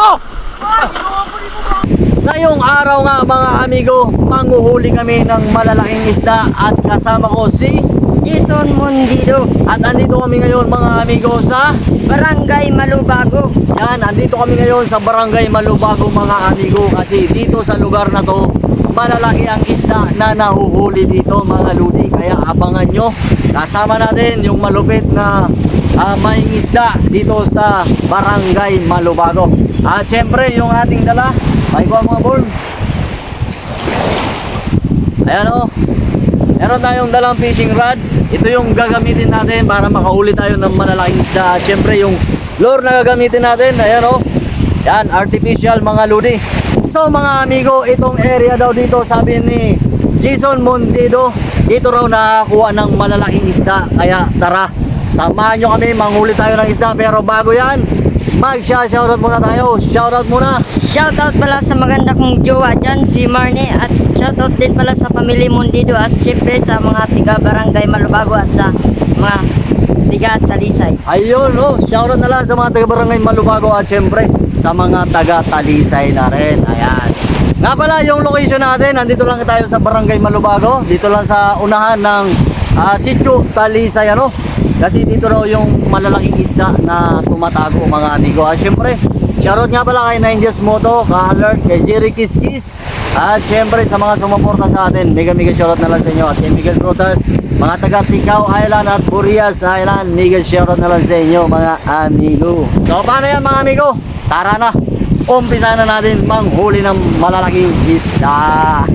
mo! Ngayong araw nga mga amigo, manguhuli kami ng malalaking isda at kasama ko si Jason Mondido, at andito kami ngayon mga amigo sa Barangay Malubago. yan, andito kami ngayon sa Barangay Malubago mga amigo kasi dito sa lugar na to malalaki ang isda na nahuhuli dito mga ludi. Kaya abangan nyo. Kasama natin yung malupit na uh, may isda dito sa Barangay Malubago. At syempre yung ating dala. Ko mga born ayan o meron tayong dalang fishing rod. Ito yung gagamitin natin para makahuli tayo ng malalaking isda. At syempre yung lure na gagamitin natin. Ayan o yan artificial mga ludi. So mga amigo itong area daw dito sabi ni Jason Mondido dito raw nakakuha ng malalaking isda. Kaya tara samahan nyo kami manghuli tayo ng isda. Pero bago yan magsha-shoutout muna tayo shoutout muna Shoutout pala sa maganda kong jowa dyan, si Marnie. At shoutout din pala sa pamilya Mondido at syempre sa mga tiga Barangay Malubago at sa mga tiga Talisay. Ayun, no. Shoutout na lang sa mga taga-barangay Malubago at syempre sa mga taga-Talisay na rin. Ayan. Nga pala, yung location natin, nandito lang tayo sa barangay Malubago. Dito lang sa unahan ng ah, sitio Talisay, ano. Kasi dito raw yung malalaking isda na tumatago mga amigo. At syempre, shoutout nga pala kay Ninjas Moto, ka-alert, kay Jerry Kiskis. At syempre sa mga sumuporta sa atin, mega mega shoutout na lang sa inyo. At kay Miguel Protas, mga taga Ticao Island at Burias Island, mega shoutout na lang sa inyo mga amigo. So paano yan mga amigo? Tara na! Umpisa na natin manghuli ng malalaking isda.